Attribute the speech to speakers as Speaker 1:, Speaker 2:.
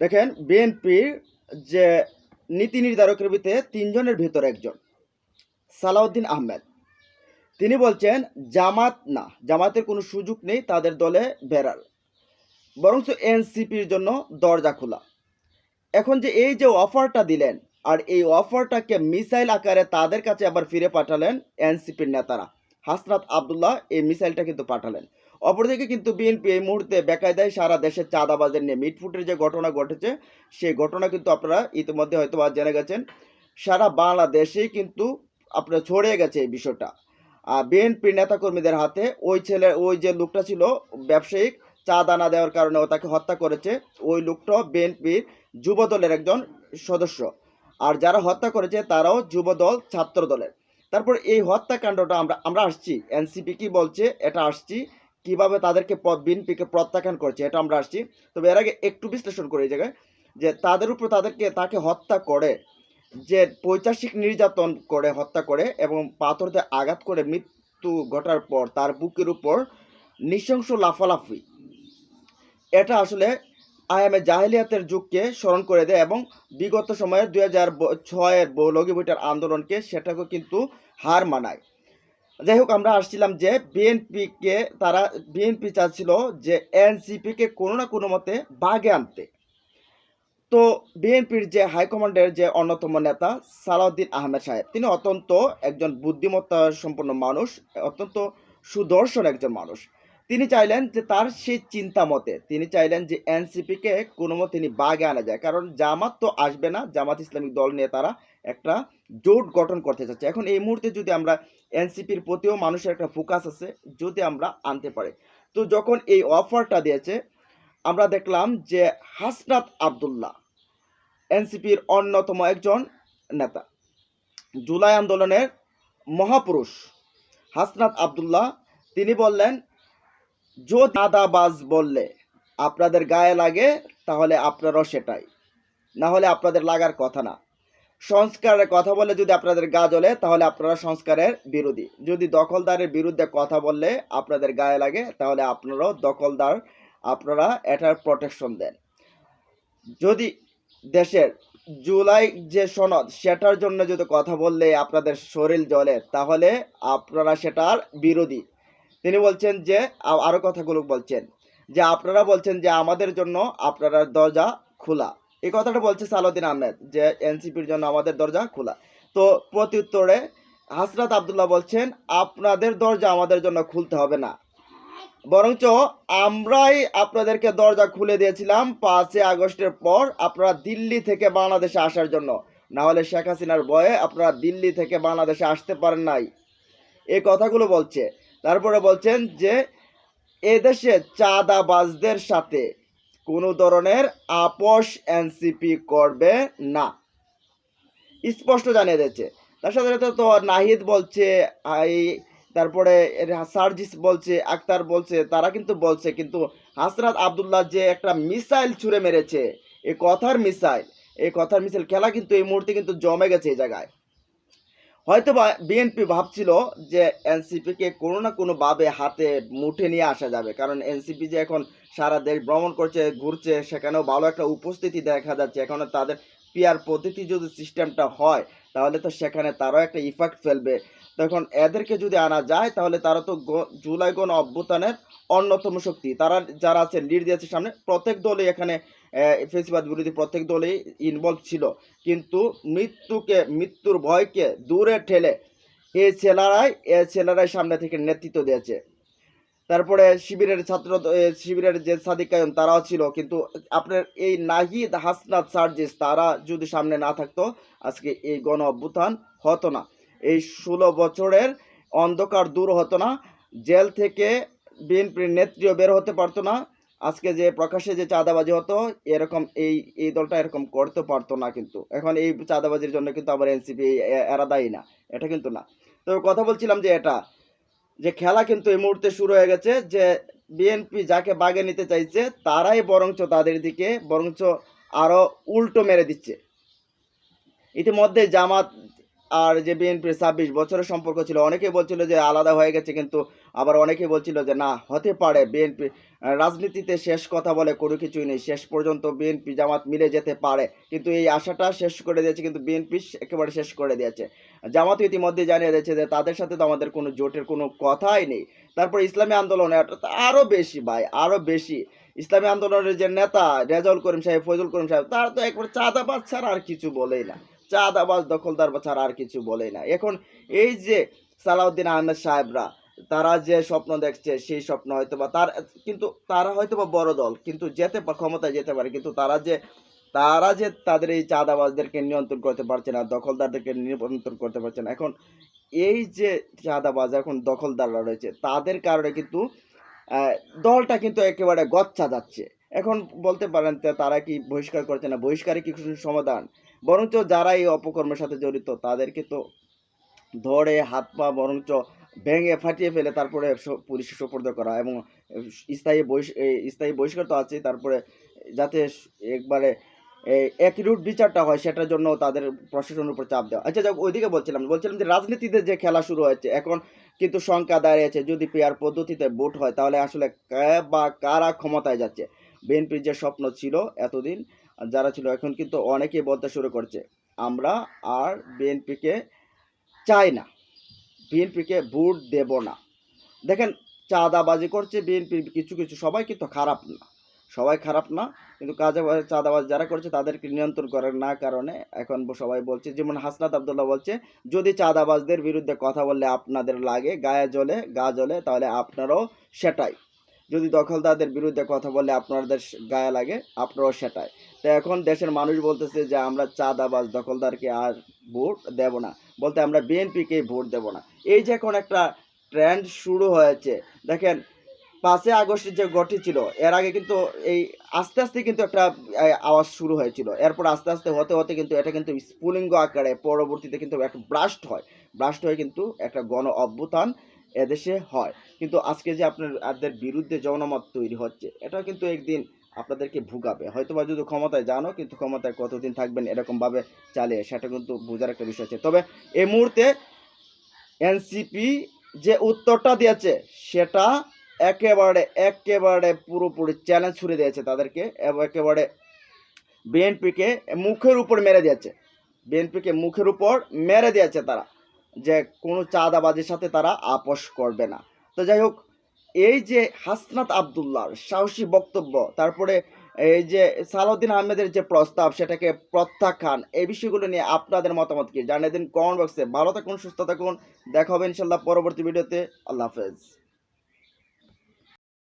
Speaker 1: দেখেন, বিএনপির যে নীতি নির্ধারকের ভিতরে তিনজনের ভিতরে একজন, সালাউদ্দিন আহমেদ। তিনি বলছেন, জামাত না, জামাতের কোনো সুযোগ নেই তাদের দলে বেরার বরঞ্চ এনসিপির জন্য দরজা খোলা। এখন যে এই যে অফারটা দিলেন, আর এই অফারটাকে মিসাইল আকারে তাদের কাছে আবার ফিরে পাঠালেন এনসিপির নেতারা। হাসনাত আবদুল্লাহ এই মিসাইলটা কিন্তু পাঠালেন। অপরদিকে কিন্তু বিএনপি এই মুহূর্তে বেকায়দায় সারা দেশে চাঁদাবাজের নিয়ে মিটফুটের যে ঘটনা ঘটেছে, সেই ঘটনা কিন্তু আপনারা ইতিমধ্যে হয়তো বা জেনে গেছেন। সারা বাংলাদেশেই কিন্তু আপনার ছড়িয়ে গেছে এই বিষয়টা। আর বিএনপি নেতাকর্মীদের হাতে ওই ছেলে, ওই যে লোকটা ছিল ব্যবসায়িক, চাঁদা না দেওয়ার কারণে ও তাকে হত্যা করেছে। ওই লোকটাও বিএনপির যুব দলের একজন সদস্য। আর যারা হত্যা করেছে তারাও যুব দল ছাত্র দলের তারপর এই হত্যাকাণ্ডটা আমরা আমরা আসছি। এনসিপি কি বলছে, এটা আসছি। কীভাবে তাদেরকে বিএনপিকে প্রত্যাখ্যান করছে এটা আমরা আসছি। তবে এর আগে একটু বিশ্লেষণ করি এই জায়গায়, যে তাদের উপর তাদেরকে, তাকে হত্যা করে, যে পৈচাসিক নির্যাতন করে, হত্যা করে এবং পাথরতে আঘাত করে মৃত্যু ঘটার পর তার বুকের উপর নৃশংস লাফালাফি। এটা আসলে আয়ামে জাহেলিয়াতের যুগকে স্মরণ করে দেয় এবং বিগত সময়ে দুই হাজার ছয়ের বৌলগি বইটার আন্দোলনকে সেটাকে কিন্তু হার মানায়। যাই হোক আমরা আসছিলাম যে বিএনপিকে তারা, বিএনপি চাচ্ছিল যে এনসিপিকে কোনো না কোনো মতে বাগে আনতে। তো বিএনপির যে হাইকমান্ডের যে অন্যতম নেতা সালাউদ্দিন আহমেদ সাহেব, তিনি অত্যন্ত একজন বুদ্ধিমত্তা সম্পন্ন মানুষ, অত্যন্ত সুদর্শন একজন মানুষ। তিনি চাইলেন যে তার সেই চিন্তা মতে, তিনি চাইলেন যে এনসিপিকে কোনো মতে তিনি বাগে আনা যায়। কারণ জামাত তো আসবে না, জামাত ইসলামিক দল নিয়ে তারা একটা জোট গঠন করতে চাচ্ছে। এখন এই মুহূর্তে যদি আমরা এনসিপির প্রতিও মানুষের একটা ফোকাস আছে, যদি আমরা আনতে পারি। তো যখন এই অফারটা দিয়েছে, আমরা দেখলাম যে হাসনাত আবদুল্লাহ এনসিপির অন্যতম একজন নেতা। জুলাই আন্দোলনের মহাপুরুষ হাসনাত আবদুল্লাহ, তিনি বললেন যদি দাদাবাজ বললে আপনাদের গায়ে লাগে, তাহলে আপনারাও সেটাই। না হলে আপনাদের লাগার কথা না। সংস্কারের কথা বলে যদি আপনাদের গা জ্বলে, তাহলে আপনারা সংস্কারের বিরোধী। যদি দখলদারের বিরুদ্ধে কথা বললে আপনাদের গায়ে লাগে, তাহলে আপনারাও দখলদার, আপনারা এটার প্রোটেকশন দেন। যদি দেশের জুলাই যে সনদ, সেটার জন্য যদি কথা বললে আপনাদের শরীর জ্বলে, তাহলে আপনারা সেটার বিরোধী। তিনি বলছেন যে, আ- আরও কথাগুলো বলছেন। যে আপনারা বলছেন যে আমাদের জন্য আপনারা দরজা খোলা। এই কথাটা বলছে সালাউদ্দিন আহমেদ, যে এনসিপির জন্য আমাদের দরজা খোলা। তো প্রত্যুত্তরে হাসরাত আবদুল্লাহ বলছেন, আপনাদের দরজা আমাদের জন্য খুলতে হবে না। বরঞ্চ আমরাই আপনাদেরকে দরজা খুলে দিয়েছিলাম পাঁচই আগস্টের পর আপনারা দিল্লি থেকে বাংলাদেশে আসার জন্য। না হলে শেখ হাসিনার ভয়ে আপনারা দিল্লি থেকে বাংলাদেশে আসতে পারেন নাই। এই কথাগুলো বলছে। তারপরে বলছেন যে এদেশে চাঁদাবাজদের সাথে কোনো ধরনের আপোষ এনসিপি করবে না। স্পষ্ট জানিয়ে দিয়েছে। তার সাথে সাথে তো নাহিদ বলছে এই তারপরে সার্জিস বলছে, আক্তার বলছে, তারা কিন্তু বলছে, কিন্তু হাসরাত আবদুল্লাহ যে একটা মিসাইল ছুঁড়ে মেরেছে এই কথার মিসাইল এই কথার মিসাইল, খেলা কিন্তু এই মুহূর্তে কিন্তু জমে গেছে এই জায়গায়। হয়তো বা বিএনপি ভাবছিল যে এনসিপিকে কোনো না কোনোভাবে হাতে মুঠে নিয়ে আসা যাবে। কারণ এনসিপি যে এখন সারা দেশ ভ্রমণ করছে, ঘুরছে, সেখানেও ভালো একটা উপস্থিতি দেখা যাচ্ছে। এখন তাদের পিয়ার পদ্ধতি যদি সিস্টেমটা হয়, তাহলে তো সেখানে তারও একটা ইফেক্ট ফেলবে। তখন এদেরকে যদি আনা যায়, তাহলে তারা তো জুলাই গণ অভ্যুত্থানের অন্যতম শক্তি। তারা যারা আছে, লিড দিয়েছে সামনে, প্রত্যেক দলই এখানে ফেসিবাদ বিরোধী প্রত্যেক দলই ইনভলভ ছিল। কিন্তু মৃত্যুকে, মৃত্যুর ভয়কে দূরে ঠেলে এই ছেলেরাই, এ ছেলেরাই সামনে থেকে নেতৃত্ব দিয়েছে। তারপরে শিবিরের ছাত্র শিবিরের যে সাদিক কায়ুম তারাও ছিল। কিন্তু আপনার এই নাহিদ হাসনাত সার্জিস, তারা যদি সামনে না থাকতো, আজকে এই গণ অভ্যুত্থান হতো না। এই ষোলো বছরের অন্ধকার দূর হতো না, জেল থেকে বিএনপির নেত্রীও বের হতে পারতো না। আজকে যে প্রকাশ্যে যে চাঁদাবাজি হতো, এরকম এই এই দলটা এরকম করতে পারতো না কিন্তু। এখন এই চাঁদাবাজির জন্য কিন্তু আবার এনসিপি এরা দায়ী না। এটা কিন্তু না। তো কথা বলছিলাম যে এটা, যে খেলা কিন্তু এই মুহূর্তে শুরু হয়ে গেছে যে বিএনপি যাকে বাগে নিতে চাইছে, তারাই বরঞ্চ তাদের দিকে, বরঞ্চ আরও উল্টো মেরে দিচ্ছে। ইতিমধ্যে জামাত আর যে বিএনপির ছাব্বিশ বছরের সম্পর্ক ছিল, অনেকেই বলছিল যে আলাদা হয়ে গেছে, কিন্তু আবার অনেকেই বলছিল যে না, হতে পারে বিএনপি রাজনীতিতে শেষ কথা বলে কোনো কিছুই নেই, শেষ পর্যন্ত বিএনপি জামাত মিলে যেতে পারে, কিন্তু এই আশাটা শেষ করে দিয়েছে, কিন্তু বিএনপি একেবারে শেষ করে দিয়েছে। জামাত ইতিমধ্যে জানিয়ে দিয়েছে যে তাদের সাথে তো আমাদের কোনো জোটের কোনো কথাই নেই। তারপর ইসলামী আন্দোলন আরও বেশি ভাই আরও বেশি। ইসলামী আন্দোলনের যে নেতা রেজাউল করিম সাহেব ফজল করিম সাহেব, তার তো একবার চাঁদাবাজ ছাড়া আর কিছু বলেই না। চাঁদাবাজ দখলদার ছাড়া আর কিছু বলেই না। এখন এই যে সালাউদ্দিন আহমেদ সাহেবরা, তারা যে স্বপ্ন দেখছে, সেই স্বপ্ন হয়তো বা তার, কিন্তু তারা হয়তো বা বড় দল, কিন্তু যেতে ক্ষমতায় যেতে পারে, কিন্তু তারা যে তারা যে তাদের এই চাঁদাবাজদেরকে নিয়ন্ত্রণ করতে পারছে না, দখলদারদেরকে নিয়ন্ত্রণ করতে পারছে না, এখন এই যে চাঁদাবাজ এখন দখলদাররা রয়েছে, তাদের কারণে কিন্তু দলটা কিন্তু একেবারে গচ্ছা যাচ্ছে। এখন বলতে পারেন তারা কি বহিষ্কার করছে না? বহিষ্কারে কি সমাধান? বরঞ্চ যারা এই অপকর্মের সাথে জড়িত, তাদেরকে তো ধরে, হাত পা বরঞ্চ ভেঙে ফাটিয়ে ফেলে তারপরে পুলিশে সোপর্দ করা এবং স্থায়ী বহিষ স্থায়ী বহিষ্কার তো আছে তারপরে যাতে একবারে এক রুট বিচারটা হয়, সেটার জন্য তাদের প্রশাসনের উপর চাপ দেওয়া। আচ্ছা যাক, ওইদিকে বলছিলাম বলছিলাম যে রাজনীতিতে যে খেলা শুরু হয়েছে, এখন কিন্তু সংখ্যা দাঁড়িয়েছে, যদি পেয়ার পদ্ধতিতে ভোট হয়, তাহলে আসলে বা কারা ক্ষমতায় যাচ্ছে? বিএনপির যে স্বপ্ন ছিল এতদিন যারা ছিল, এখন কিন্তু অনেকেই বলতে শুরু করছে, আমরা আর বিএনপিকে চাই না, বিএনপিকে ভোট দেব না। দেখেন, চাঁদাবাজি করছে বিএনপি কিছু কিছু, সবাই কিন্তু খারাপ না, সবাই খারাপ না, কিন্তু কাজে চাঁদাবাজ যারা করছে তাদেরকে নিয়ন্ত্রণ করার না কারণে এখন সবাই বলছে, যেমন হাসনাত আবদুল্লাহ বলছে, যদি চাঁদাবাজদের বিরুদ্ধে কথা বললে আপনাদের লাগে, গায়ে জ্বলে, গা জ্বলে, তাহলে আপনারাও সেটাই। যদি দখলদারদের বিরুদ্ধে কথা বলে আপনাদের গায়ে লাগে, আপনারাও সেটাই। তো এখন দেশের মানুষ বলতেছে যে, আমরা চাঁদাবাজ, দখলদারকে আর ভোট দেব না। বলতে আমরা বিএনপিকেই ভোট দেব না। এই যে এখন একটা ট্রেন্ড শুরু হয়েছে, দেখেন, পাঁচই আগস্ট যে গঠি ছিল, এর আগে কিন্তু এই আস্তে আস্তে কিন্তু একটা আওয়াজ শুরু হয়েছিল। এরপর আস্তে আস্তে হতে হতে কিন্তু এটা কিন্তু স্ফুলিঙ্গ আকারে পরবর্তীতে কিন্তু একটা ব্রাস্ট হয়। ব্রাস্ট হয়ে কিন্তু একটা গণ অভ্যুত্থান এদেশে হয়। কিন্তু আজকে যে আপনাদের বিরুদ্ধে জনমত তৈরি হচ্ছে এটা কিন্তু একদিন আপনাদেরকে ভুগাবে। হয়তো বা যদি ক্ষমতায় জানো, কিন্তু ক্ষমতায় কতদিন থাকবেন এরকমভাবে চালিয়ে, সেটা কিন্তু বোঝার একটা বিষয় আছে তবে এই মুহূর্তে এনসিপি যে উত্তরটা দিয়েছে, সেটা একেবারে একেবারে পুরোপুরি চ্যালেঞ্জ ছুড়ে দিয়েছে তাদেরকে একেবারে বিএনপিকে মুখের উপর মেরে দিয়েছে। বিএনপিকে মুখের উপর মেরে দিয়েছে তারা। যে কোনো চাঁদাবাজির সাথে তারা আপোষ করবে না। তো যাই হোক, এই যে হাসনাত আবদুল্লাহর সাহসী বক্তব্য, তারপরে এই যে সালাউদ্দিন আহমেদের যে প্রস্তাব, সেটাকে প্রত্যাখ্যান, এই বিষয়গুলো নিয়ে আপনাদের মতামত কি? জানিয়ে দিন কমেন্ট বক্সে ভালো থাকুন, সুস্থ থাকুন। দেখা হবে ইনশাল্লাহ পরবর্তী ভিডিওতে আল্লাহ হাফেজ।